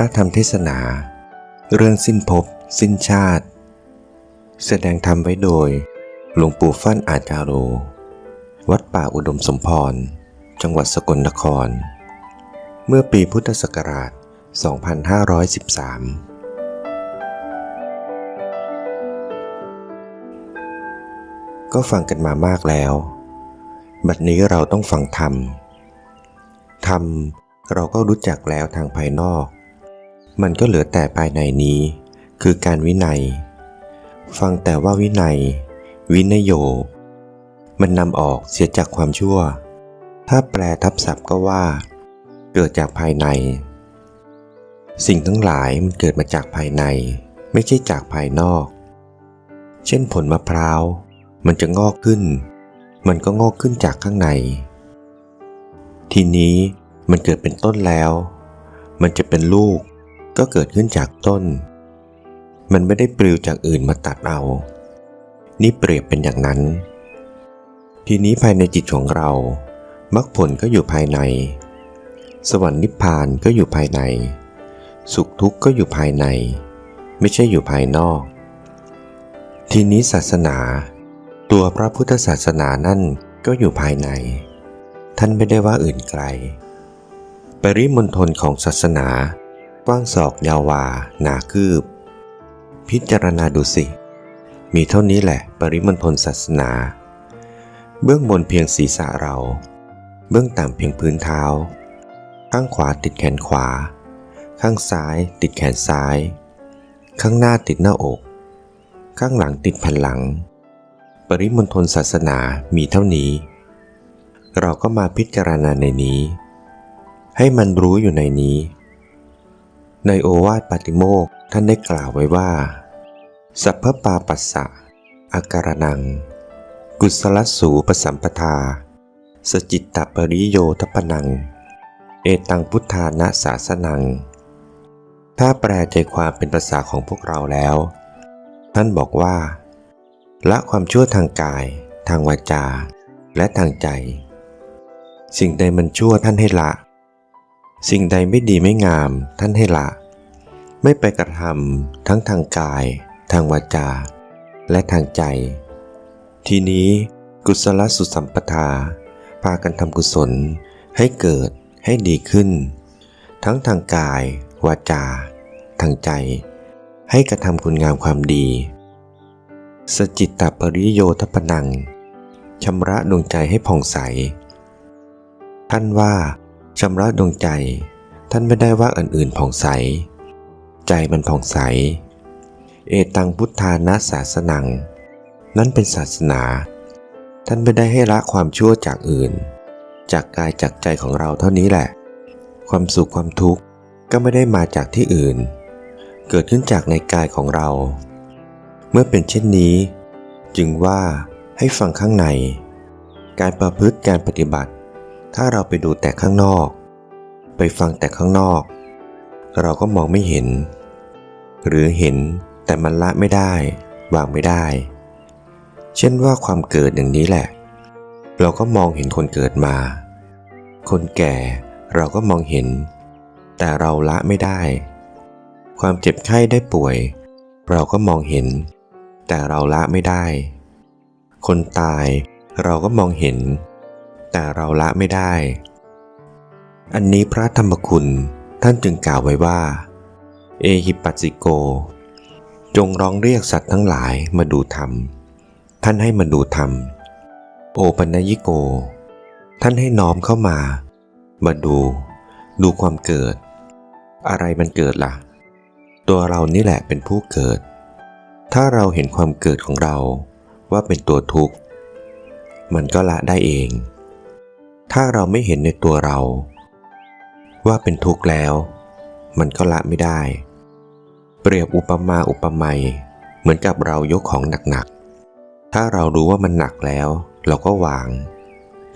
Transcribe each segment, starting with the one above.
ระธรรมเทศนา เรื่องสิ้นภพสิ้นชาติ แสดงธรรมไว้โดย หลวงปู่ฟั่นอาจารโร วัดป่าอุดมสมพร จังหวัดสกลนคร เมื่อปีพุทธศักราช 2513ก็ฟังกันมามากแล้ว บัดนี้เราต้องฟังธรรม ธรรมเราก็รู้จักแล้วทางภายนอก มันก็เหลือแต่ภายในนี้ คือการวินัย ฟังแต่ว่าวินัย วินโย มันนำออกเสียจากความชั่ว ถ้าแปลทับศัพท์ก็ว่า เกิดจากภายใน สิ่งทั้งหลายมันเกิดมาจากภายใน ไม่ใช่จากภายนอก เช่นผลมะพร้าว มันจะงอกขึ้น มันก็งอกขึ้นจากข้างใน ทีนี้มันเกิดเป็นต้นแล้ว มันจะเป็นลูก ก็เกิดขึ้นจากต้น มันไม่ได้ปลิวจากอื่นมาตัดเอา นี่เปรียบเป็นอย่างนั้น ทีนี้ภายในจิตของเรามรรคผลก็อยู่ภายใน สวรรค์นิพพานก็อยู่ภายใน สุขทุกข์ก็อยู่ภายใน ไม่ใช่อยู่ภายนอก ทีนี้ศาสนา ตัวพระพุทธศาสนานั่นก็อยู่ภายใน ท่านไม่ได้ว่าอื่นไกล ปริมณฑลของศาสนา กว้างศอกยาววา หนาคืบ พิจารณาดูสิ มีเท่านี้แหละ ปริมณฑลศาสนา เบื้องบนเพียงศีรษะเรา เบื้องต่ำเพียงพื้นเท้า ข้างขวาติดแขนขวา ข้างซ้ายติดแขนซ้าย ข้างหน้าติดหน้าอก ข้างหลังติดแผ่นหลัง ปริมณฑลศาสนามีเท่านี้ เราก็มาพิจารณาในนี้ ให้มันรู้อยู่ในนี้ ในโอวาทปาติโมกท่านได้กล่าวไว้ว่า สัพพปาปัสสะอาการนัง กุศลสูปสัมปทา สจิตตปริโยทปนัง เอตังพุทธานะสาสนัง ถ้าแปลใจความเป็นภาษาของพวกเราแล้ว ท่านบอกว่า ละความชั่วทางกาย ทางวาจา และทางใจ สิ่งใดมันชั่วท่านให้ละ สิ่งใดไม่ดีไม่งามท่านให้ละ ไม่ไปกระทำทั้งทางกาย ทางวาจา และทางใจ ทีนี้กุศลสุสัมปทา พากันทำกุศลให้เกิดให้ดีขึ้น ทั้งทางกาย วาจา ทางใจ ให้กระทำคุณงามความดี สจิตตปริโยทปนังชำระดวงใจให้ผ่องใส ท่านว่า ชำระดวงใจ ท่านไม่ได้ว่าอันอื่นผ่องใส ใจมันผ่องใส เอตังพุทธานาศาสนัง นั่นเป็นศาสนา ท่านไม่ได้ให้ละความชั่วจากอื่น จากกายจากใจของเราเท่านี้แหละ ความสุขความทุกข์ก็ไม่ได้มาจากที่อื่น เกิดขึ้นจากในกายของเรา เมื่อเป็นเช่นนี้ จึงว่าให้ฟังข้างใน การประพฤติการปฏิบัติ ถ้าเราไปดูแต่ข้างนอก ไปฟังแต่ข้างนอก เราก็มองไม่เห็น หรือเห็นแต่มันละไม่ได้ วางไม่ได้ เช่นว่าความเกิดอย่างนี้แหละ เราก็มองเห็นคนเกิดมา คนแก่เราก็มองเห็น แต่เราละไม่ได้ ความเจ็บไข้ได้ป่วย เราก็มองเห็น แต่เราละไม่ได้ คนตายเราก็มองเห็น แต่เราละไม่ได้ อันนี้พระธรรมคุณท่านจึงกล่าวไว้ว่า เอหิปัสสิโก จงร้องเรียกสัตว์ทั้งหลายมาดูธรรม ท่านให้มาดูธรรม โอปัญญิโก ท่านให้น้อมเข้ามา มาดู ดูความเกิด อะไรมันเกิดล่ะ ตัวเรานี่แหละเป็นผู้เกิด ถ้าเราเห็นความเกิดของเราว่าเป็นตัวทุกข์ มันก็ละได้เอง ถ้าเราไม่เห็นในตัวเรา ว่าเป็นทุกข์แล้ว มันก็ละไม่ได้ เปรียบอุปมาอุปไมยเหมือนกับเรายกของหนักๆ ถ้าเรารู้ว่ามันหนักแล้ว เราก็วาง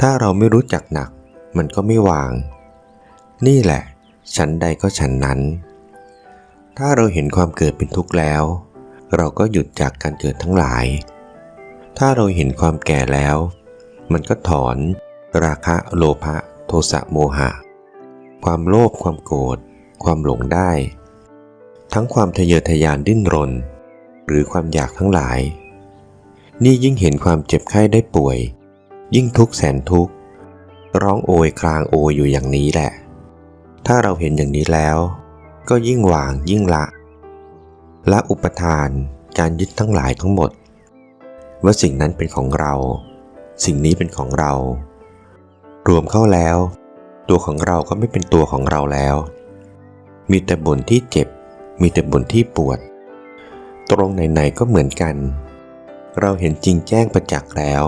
ถ้าเราไม่รู้จักหนัก มันก็ไม่วาง นี่แหละฉันใดก็ฉันนั้น ถ้าเราเห็นความเกิดเป็นทุกข์แล้ว เราก็หยุดจากการเกิดทั้งหลาย ถ้าเราเห็นความแก่แล้ว มันก็ถอน ราคะโลภะโทสะโมหะ ความโลภความโกรธ ความหลงได้ ทั้งความทะเยอทะยานดิ้นรน หรือความอยากทั้งหลาย นี่ยิ่งเห็นความเจ็บไข้ได้ป่วย ยิ่งทุกข์แสนทุกข์ร้องโอยคลางโอยอยู่อย่างนี้แหละ ถ้าเราเห็นอย่างนี้แล้ว ก็ยิ่งวางยิ่งละละอุปทานการยึดทั้งหลายทั้งหมด ว่าสิ่งนั้นเป็นของเรา สิ่งนี้เป็นของเรา รวมเข้าแล้ว ตัวของเราก็ไม่เป็นตัวของเราแล้ว มีแต่บนที่เจ็บ มีแต่บนที่ปวด ตรงไหนๆก็เหมือนกัน เราเห็นจริงแจ้งประจักษ์แล้ว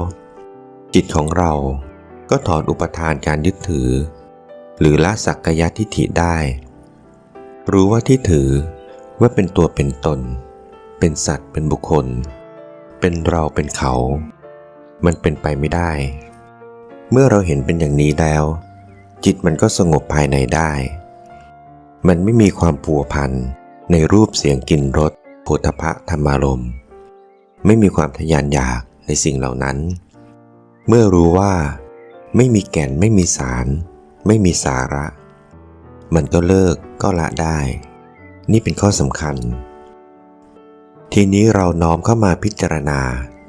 จิตของเราก็ถอนอุปทานการยึดถือ หรือละสักกายทิฏฐิได้ รู้ว่าที่ถือว่าเป็นตัวเป็นตน เป็นสัตว์เป็นบุคคล เป็นเราเป็นเขา มันเป็นไปไม่ได้ เมื่อเราเห็นเป็นอย่างนี้แล้ว จิตมันก็สงบภายในได้ มันไม่มีความผัวพันในรูปเสียงกลิ่นรสโผฏฐะธรรมารมณ์ไม่มีความทะยานอยากในสิ่งเหล่านั้น เมื่อรู้ว่า ไม่มีแก่นไม่มีสาร ไม่มีสาระ มันก็เลิกก็ละได้ นี่เป็นข้อสำคัญ ทีนี้เราน้อมเข้ามาพิจารณา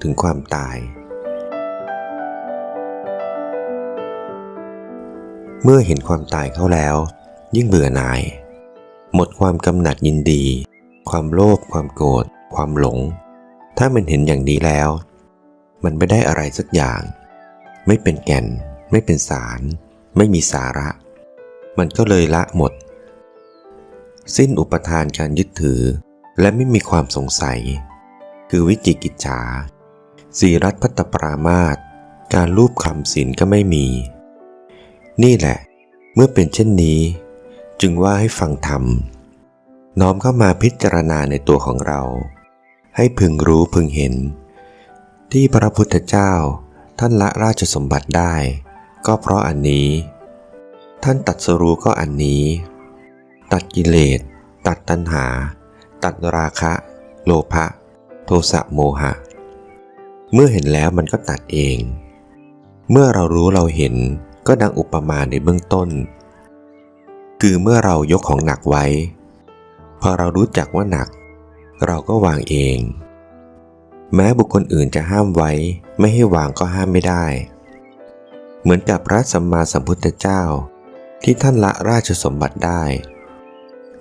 ถึงความตาย เมื่อเห็นความตายเข้าแล้ว ยิ่งเบื่อหน่าย หมดความกำหนัดยินดี ความโลภความโกรธความหลง ถ้ามันเห็นอย่างนี้แล้ว มันไม่ได้อะไรสักอย่าง ไม่เป็นแก่น ไม่เป็นสาร ไม่มีสาระ มันก็เลยละหมด สิ้นอุปทานการยึดถือ และไม่มีความสงสัย คือวิจิกิจฉาสีรัตพัตปรามาตการรูปคำศีลก็ไม่มี นี่แหละ เมื่อเป็นเช่นนี้ จึงว่าให้ฟังธรรม น้อมเข้ามาพิจารณาในตัวของเรา ให้พึงรู้พึงเห็น ที่พระพุทธเจ้าท่านละราชสมบัติได้ ก็เพราะอันนี้ ท่านตัดสรู้ก็อันนี้ ตัดกิเลส ตัดตัณหา ตัดราคะ โลภะโทสะโมหะ เมื่อเห็นแล้วมันก็ตัดเอง เมื่อเรารู้เราเห็น ก็ดังอุปมาในเบื้องต้น คือเมื่อเรายกของหนักไว้ พอเรารู้จักว่าหนัก เราก็วางเอง แม้บุคคลอื่นจะห้ามไว้ ไม่ให้วางก็ห้ามไม่ได้ เหมือนกับพระสัมมาสัมพุทธเจ้า ที่ท่านละราชสมบัติได้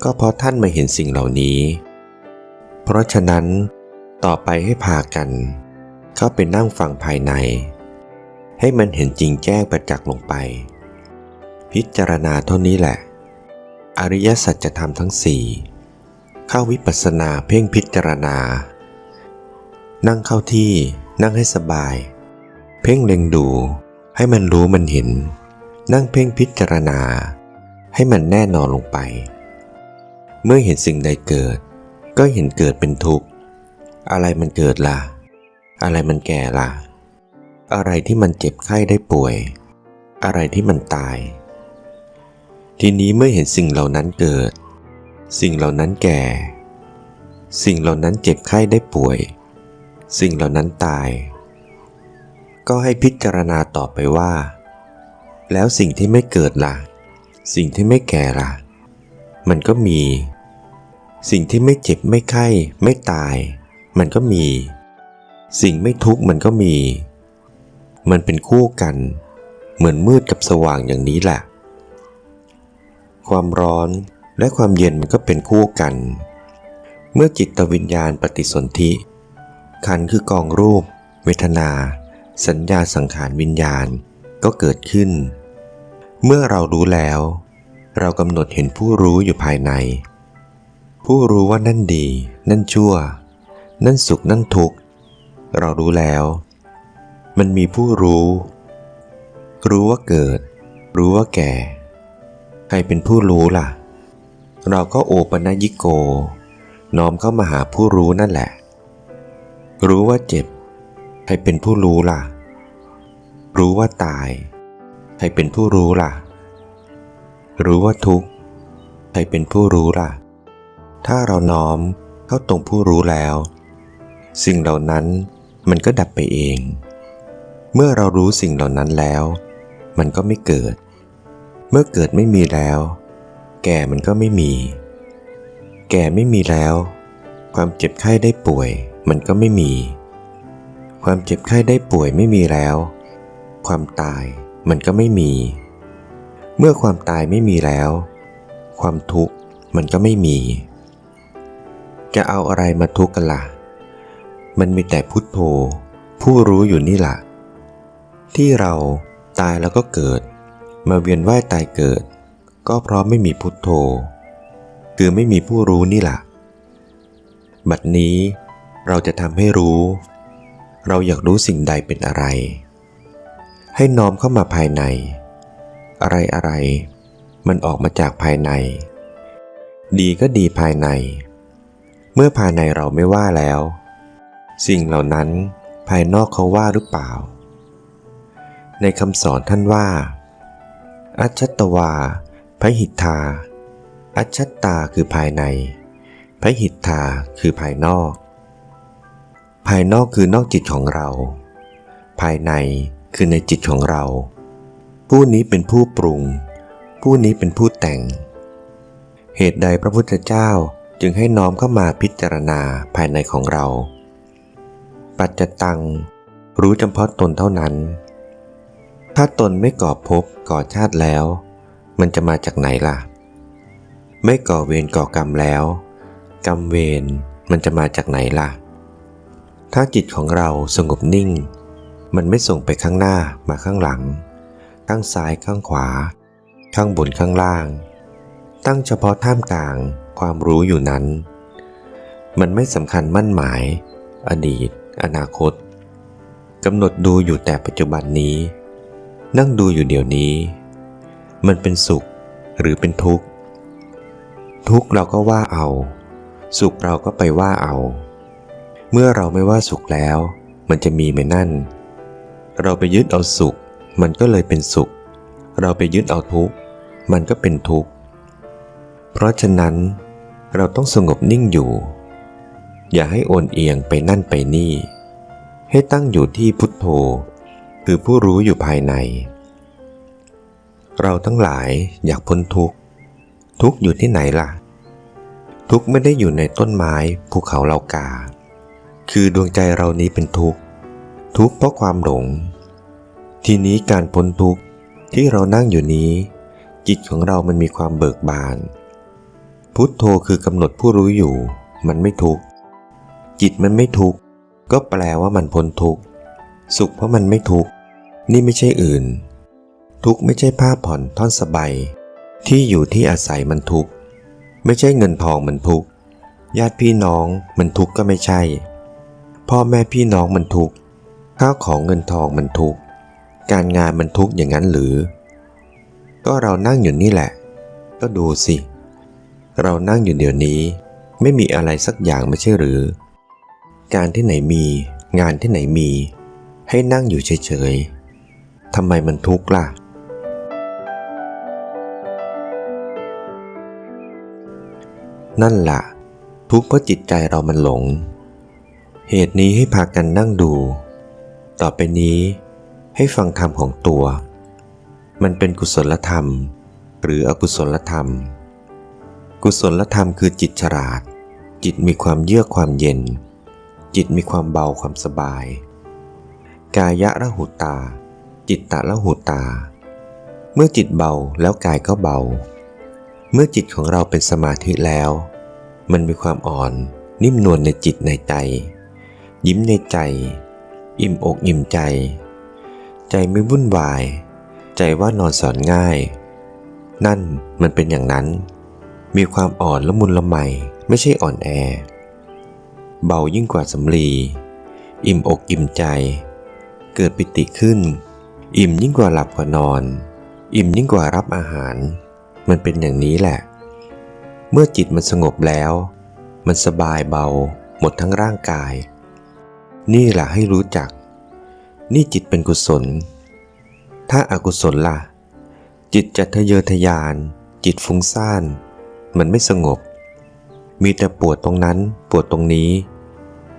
ก็เพราะท่านมาเห็นสิ่งเหล่านี้ เพราะฉะนั้นต่อไปให้พากัน เข้าไปนั่งฟังภายใน ให้มันเห็นจริงแจ้งประจักษ์ลงไป พิจารณาเท่านี้แหละ อริยสัจธรรมทั้งสี่เข้าวิปัสสนาเพ่งพิจารณา นั่งเข้าที่นั่งให้สบาย เพ่งเล็งดู ให้มันรู้มันเห็น นั่งเพ่งพิจารณา ให้มันแน่นอนลงไป เมื่อเห็นสิ่งใดเกิด ก็เห็นเกิดเป็นทุกข์ อะไรมันเกิดล่ะ อะไรมันแก่ล่ะ อะไรที่มันเจ็บไข้ได้ป่วย อะไรที่มันตาย ทีนี้เมื่อเห็นสิ่งเหล่านั้นเกิด สิ่งเหล่านั้นแก่ สิ่งเหล่านั้นเจ็บไข้ได้ป่วย สิ่งเหล่านั้นตาย ก็ให้พิจารณาต่อไปว่า แล้วสิ่งที่ไม่เกิดล่ะ สิ่งที่ไม่แก่ล่ะ มันก็มี สิ่งที่ไม่เจ็บไม่ไข้ ไม่ตาย มันก็มี สิ่งไม่ทุกข์มันก็มี มันเป็นคู่กัน เหมือนมืดกับสว่างอย่างนี้แหละ ความร้อนและความเย็นมันก็เป็นคู่กัน เมื่อจิตวิญญาณปฏิสนธิ ขันคือกองรูป เวทนา สัญญาสังขารวิญญาณก็เกิดขึ้น เมื่อเรารู้แล้ว เรากำหนดเห็นผู้รู้อยู่ภายใน ผู้รู้ว่านั่นดี นั่นชั่ว นั่นสุขนั่นทุกข์ เรารู้แล้ว มันมีผู้รู้ รู้ว่าเกิด รู้ว่าแก่ ใครเป็นผู้รู้ล่ะ เราก็โอปนยิโก น้อมเข้ามาหาผู้รู้นั่นแหละ รู้ว่าเจ็บ ใครเป็นผู้รู้ล่ะ รู้ว่าตาย ใครเป็นผู้รู้ล่ะ รู้ว่าทุกข์ ใครเป็นผู้รู้ล่ะ ถ้าเราน้อมเข้าตรงผู้รู้แล้ว สิ่งเหล่านั้นมันก็ดับไปเอง เมื่อเรารู้สิ่งเหล่านั้นแล้ว มันก็ไม่เกิด เมื่อเกิดไม่มีแล้ว แก่มันก็ไม่มี แก่ไม่มีแล้ว ความเจ็บไข้ได้ป่วย มันก็ไม่มี ความเจ็บไข้ได้ป่วยไม่มีแล้ว ความตายมันก็ไม่มี เมื่อความตายไม่มีแล้ว ความทุกข์มันก็ไม่มี จะเอาอะไรมาทุกข์กันละ่ะ มันมีแต่พุทโธ ผู้รู้อยู่นี่ล่ะ ที่เราตายแล้วก็เกิด มาเวียนว่ายตายเกิด ก็เพราะไม่มีพุทโธ คือไม่มีผู้รู้นี่แหละบัดนี้เราจะทำให้รู้ เราอยากรู้สิ่งใดเป็นอะไร ให้น้อมเข้ามาภายใน อะไรอะไร มันออกมาจากภายใน ดีก็ดีภายใน เมื่อภายในเราไม่ว่าแล้ว สิ่งเหล่านั้นภายนอกเขาว่าหรือเปล่า ในคำสอนท่านว่า อัจฉตวาพหิทธา อัจฉตาคือภายในพหิทธาคือภายนอก ภายนอกคือนอกจิตของเรา ภายในคือในจิตของเรา ผู้นี้เป็นผู้ปรุง ผู้นี้เป็นผู้แต่ง เหตุใดพระพุทธเจ้าจึงให้น้อมเข้ามาพิจารณาภายในของเรา ปัจจตัง รู้เฉพาะตนเท่านั้น ถ้าตนไม่ก่อภพก่อชาติแล้ว มันจะมาจากไหนล่ะ ไม่ก่อเวรก่อกรรมแล้ว กรรมเวรมันจะมาจากไหนล่ะ ถ้าจิตของเราสงบนิ่ง มันไม่ส่งไปข้างหน้ามาข้างหลัง ข้างซ้ายข้างขวา ข้างบนข้างล่าง ตั้งเฉพาะท่ามกลางความรู้อยู่นั้น มันไม่สำคัญมั่นหมาย อดีต อนาคตกำหนดดูอยู่แต่ปัจจุบันนี้ นั่งดูอยู่เดี๋ยวนี้ มันเป็นสุขหรือเป็นทุกข์ ทุกข์เราก็ว่าเอา สุขเราก็ไปว่าเอา เมื่อเราไม่ว่าสุขแล้ว มันจะมีไหมนั่น เราไปยึดเอาสุข มันก็เลยเป็นสุข เราไปยึดเอาทุกข์ มันก็เป็นทุกข์ เพราะฉะนั้น เราต้องสงบนิ่งอยู่ อย่าให้โอนเอียงไปนั่นไปนี่ ให้ตั้งอยู่ที่พุทโธ คือผู้รู้อยู่ภายใน เราทั้งหลายอยากพ้นทุกข์ ทุกข์อยู่ที่ไหนล่ะ ทุกข์ไม่ได้อยู่ในต้นไม้ภูเขาเหล่ากา คือดวงใจเรานี้เป็นทุกข์ ทุกข์เพราะความหลง ทีนี้การพ้นทุกข์ที่เรานั่งอยู่นี้ จิตของเรามันมีความเบิกบาน พุทโธคือกำหนดผู้รู้อยู่ มันไม่ทุกข์ จิตมันไม่ทุกข์ก็แปลว่ามันพ้นทุกข์ สุขเพราะมันไม่ทุกข์ นี่ไม่ใช่อื่น ทุกไม่ใช่ผ้าผ่อนท่อนสบายที่อยู่ที่อาศัยมันทุกไม่ใช่เงินทองมันทุกญาติพี่น้องมันทุกก็ไม่ใช่ พ่อแม่พี่น้องมันทุกข้าวของเงินทองมันทุกการงานมันทุกอย่างนั้นหรือ ก็เรานั่งอยู่นี่แหละ ก็ดูสิ เรานั่งอยู่เดี๋ยวนี้ ไม่มีอะไรสักอย่างไม่ใช่หรือ การที่ไหนมี งานที่ไหนมี ให้นั่งอยู่เฉยๆ ทำไมมันทุกข์ล่ะ นั่นละ่ะ ทุกข์เพราะจิตใจเรามันหลง เหตุนี้ให้พากันนั่งดู ต่อไปนี้ให้ฟังธรรมของตัว มันเป็นกุศลธรรม หรืออกุศลธรรม กุศลธรรมคือจิตฉลาด จิตมีความเยือกความเย็น จิตมีความเบาความสบาย กายะระหุตา จิตตะระหุตา เมื่อจิตเบาแล้วกายก็เบา เมื่อจิตของเราเป็นสมาธิแล้ว มันมีความอ่อนนิ่มนวลในจิตในใจ ยิ้มในใจ อิ่มอกอิ่มใจ ใจไม่วุ่นวาย ใจว่านอนสอนง่าย นั่นมันเป็นอย่างนั้น มีความอ่อนละมุนละไมไม่ใช่อ่อนแอ เบายิ่งกว่าสำลี อิ่มอกอิ่มใจ เกิดปิติขึ้น อิ่มยิ่งกว่าหลับกว่านอน อิ่มยิ่งกว่ารับอาหาร มันเป็นอย่างนี้แหละ เมื่อจิตมันสงบแล้ว มันสบายเบา หมดทั้งร่างกาย นี่แหละให้รู้จัก นี่จิตเป็นกุศล ถ้าอากุศลล่ะ จิตจะทะเยอทะยาน จิตฟุ้งซ่าน มันไม่สงบ มีแต่ปวดตรงนั้นปวดตรงนี้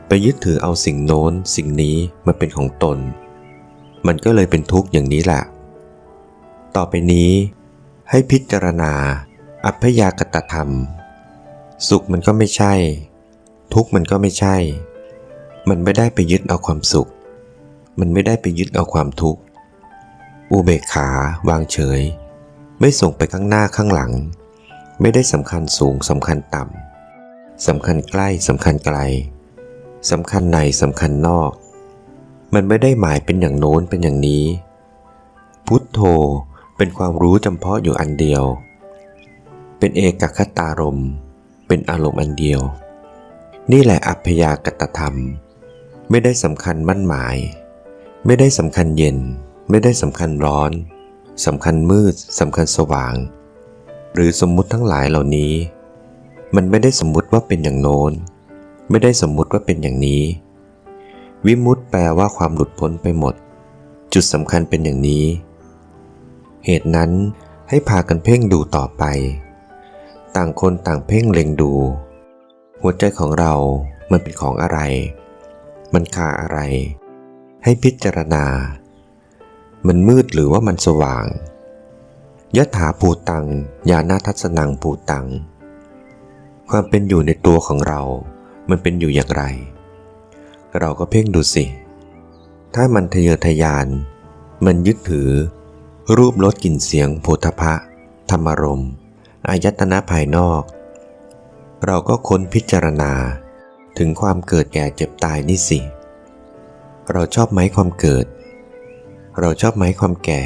ไปยึดถือเอาสิ่งโน้นสิ่งนี้มาเป็นของตน มันก็เลยเป็นทุกข์อย่างนี้แหละ ต่อไปนี้ ให้พิจารณา อัพยากตธรรม สุขมันก็ไม่ใช่ ทุกข์มันก็ไม่ใช่ มันไม่ได้ไปยึดเอาความสุข มันไม่ได้ไปยึดเอาความทุกข์ อุเบกขาวางเฉย ไม่ส่งไปข้างหน้าข้างหลัง ไม่ได้สำคัญสูงสำคัญต่ำสำคัญใกล้สำคัญไกลสำคัญในสำคัญนอก มันไม่ได้หมายเป็นอย่างโน้นเป็นอย่างนี้ พุทโธเป็นความรู้จำเพาะอยู่อันเดียว เป็นเอกคตารมณ์เป็นอารมณ์อันเดียว นี่แหละอัพยากตธรรม ไม่ได้สำคัญมั่นหมาย ไม่ได้สำคัญเย็น ไม่ได้สำคัญร้อนสำคัญมืดสำคัญสว่าง หรือสมมุติทั้งหลายเหล่านี้ มันไม่ได้สมมุติว่าเป็นอย่างโน้น ไม่ได้สมมุติว่าเป็นอย่างนี้ วิมุตต์แปลว่าความหลุดพ้นไปหมด จุดสำคัญเป็นอย่างนี้ เหตุนั้นให้พากันเพ่งดูต่อไป ต่างคนต่างเพ่งเล็งดู หัวใจของเรา มันเป็นของอะไร มันคาอะไร ให้พิจารณา มันมืดหรือว่ามันสว่างยะถาภูตังญาณทัศนังภูตัง ความเป็นอยู่ในตัวของเรา มันเป็นอยู่อย่างไร เราก็เพ่งดูสิ ถ้ามันทะเยอทะยาน มันยึดถือ รูปรสกลิ่นเสียงโผฏฐะธรรมรมอายตนะภายนอก เราก็ค้นพิจารณาถึงความเกิดแก่เจ็บตายนี่สิ เราชอบไหมความเกิด เราชอบไหมความแก่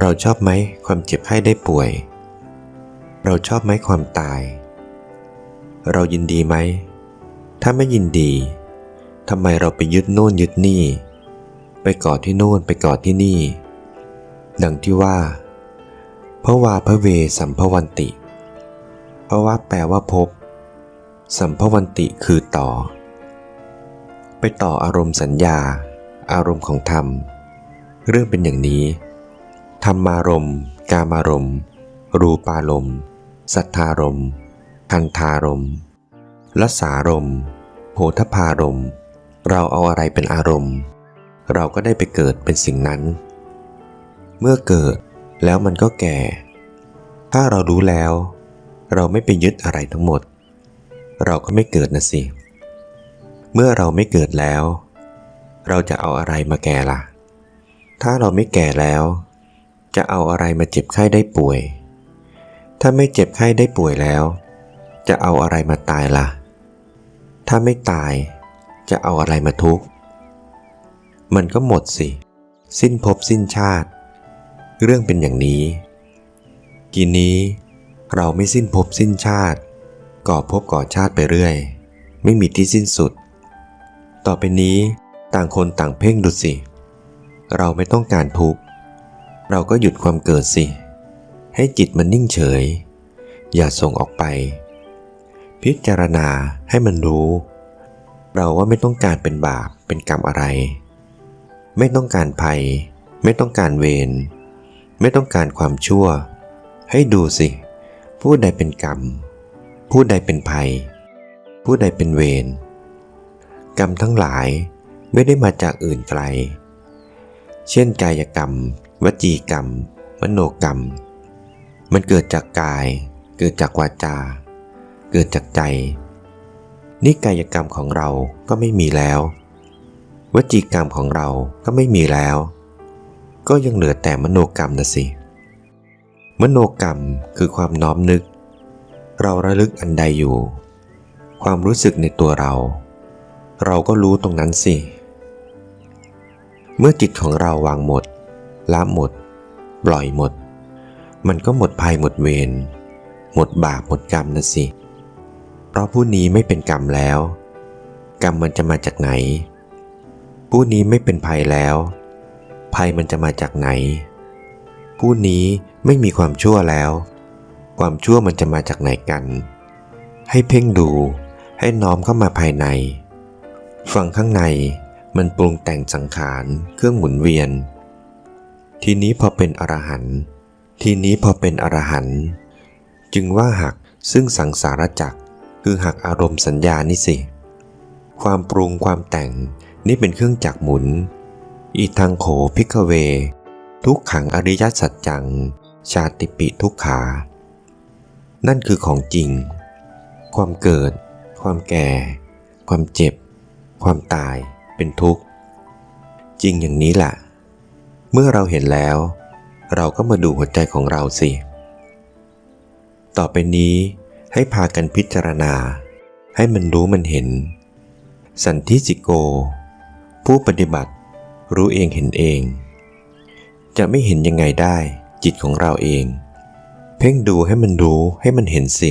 เราชอบไหมความเจ็บไข้ได้ป่วย เราชอบไหมความตาย เรายินดีไหม ถ้าไม่ยินดี ทำไมเราไปยึดโน่นยึดนี่ ไปกาะที่โน่นไปกาะที่นี่ ดังที่ว่าพระวาพระเวสัมภวันติพระว่าแปลว่าพบ สัมภวันติคือต่อ ไปต่ออารมณ์สัญญา อารมณ์ของธรรม เรื่องเป็นอย่างนี้ ธรรมารมณ์ กามารมณ์ รูปารมณ์ สัทธารมณ์ คันธารมณ์รสารมณ์ โพธพารมณ์ เราเอาอะไรเป็นอารมณ์ เราก็ได้ไปเกิดเป็นสิ่งนั้น เมื่อเกิดแล้วมันก็แก่ ถ้าเรารู้แล้ว เราไม่ไปยึดอะไรทั้งหมด เราก็ไม่เกิดนะสิ เมื่อเราไม่เกิดแล้ว เราจะเอาอะไรมาแก่ล่ะ ถ้าเราไม่แก่แล้ว จะเอาอะไรมาเจ็บไข้ได้ป่วย ถ้าไม่เจ็บไข้ได้ป่วยแล้ว จะเอาอะไรมาตายล่ะ ถ้าไม่ตาย จะเอาอะไรมาทุกข์มันก็หมดสิ สิ้นภพสิ้นชาติ เรื่องเป็นอย่างนี้ กีนี้เราไม่สิ้นภพสิ้นชาติ ก่อภพก่อชาติไปเรื่อย ไม่มีที่สิ้นสุด ต่อไปนี้ต่างคนต่างเพ่งดูสิ เราไม่ต้องการทุกข์ เราก็หยุดความเกิดสิ ให้จิตมันนิ่งเฉย อย่าส่งออกไป พิจารณาให้มันรู้ เราว่าไม่ต้องการเป็นบาปเป็นกรรมอะไร ไม่ต้องการภัย ไม่ต้องการเวรไม่ต้องการความชั่ว ให้ดูสิ ผู้ใดเป็นกรรม ผู้ใดเป็นภัย ผู้ใดเป็นเวรกรรมทั้งหลายไม่ได้มาจากอื่นไกล เช่นกายกรรม วจีกรรม มโนกรรม มันเกิดจากกาย เกิดจากวาจา เกิดจากใจ นี่กายกรรมของเราก็ไม่มีแล้ว วจีกรรมของเราก็ไม่มีแล้ว ก็ยังเหลือแต่มโนกรรมนะสิ มโนกรรมคือความน้อมนึก เราระลึกอันใดอยู่ ความรู้สึกในตัวเรา เราก็รู้ตรงนั้นสิ เมื่อจิตของเราวางหมดละหมด ปล่อยหมด มันก็หมดภัยหมดเวรหมดบาปหมดกรรมนะสิ เพราะผู้นี้ไม่เป็นกรรมแล้ว กรรมมันจะมาจากไหน ผู้นี้ไม่เป็นภัยแล้ว ภัยมันจะมาจากไหน ผู้นี้ไม่มีความชั่วแล้ว ความชั่วมันจะมาจากไหนกัน ให้เพ่งดูให้น้อมเข้ามาภายใน ฝั่งข้างในมันปรุงแต่งสังขารเครื่องหมุนเวียน ทีนี้พอเป็นอรหันต์ทีนี้พอเป็นอรหันต์จึงว่าหักซึ่งสังสารจักร คือหักอารมณ์สัญญานี่สิ ความปรุงความแต่งนี่เป็นเครื่องจักรหมุน อีทางโขพิกเว ทุกขังอริยสัจจัง ชาติปิทุกขา นั่นคือของจริง ความเกิด ความแก่ ความเจ็บ ความตายเป็นทุกข์ จริงอย่างนี้แหละเมื่อเราเห็นแล้ว เราก็มาดูหัวใจของเราสิ ต่อไปนี้ ให้พากันพิจารณา ให้มันรู้มันเห็น สันทิจิโก ผู้ปฏิบัติรู้เองเห็นเอง จะไม่เห็นยังไงได้จิตของเราเอง เพ่งดูให้มันรู้ให้มันเห็นสิ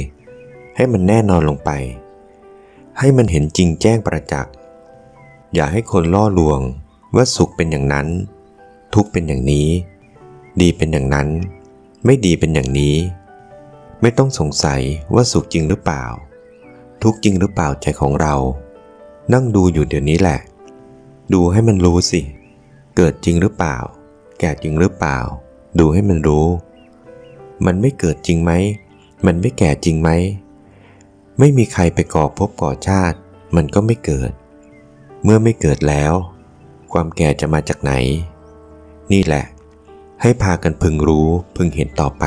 ให้มันแน่นอนลงไป ให้มันเห็นจริงแจ้งประจักษ์อย่าให้คนล่อลวงว่าสุขเป็นอย่างนั้น ทุกข์เป็นอย่างนี้ ดีเป็นอย่างนั้น ไม่ดีเป็นอย่างนี้ ไม่ต้องสงสัยว่าสุขจริงหรือเปล่า ทุกจริงหรือเปล่าใจของเรา นั่งดูอยู่เดี๋ยวนี้แหละ ดูให้มันรู้สิ เกิดจริงหรือเปล่า แก่จริงหรือเปล่า ดูให้มันรู้ มันไม่เกิดจริงไหม มันไม่แก่จริงไหม ไม่มีใครไปก่อภพก่อชาติ มันก็ไม่เกิด เมื่อไม่เกิดแล้ว ความแก่จะมาจากไหน นี่แหละ ให้พากันพึงรู้พึงเห็นต่อไป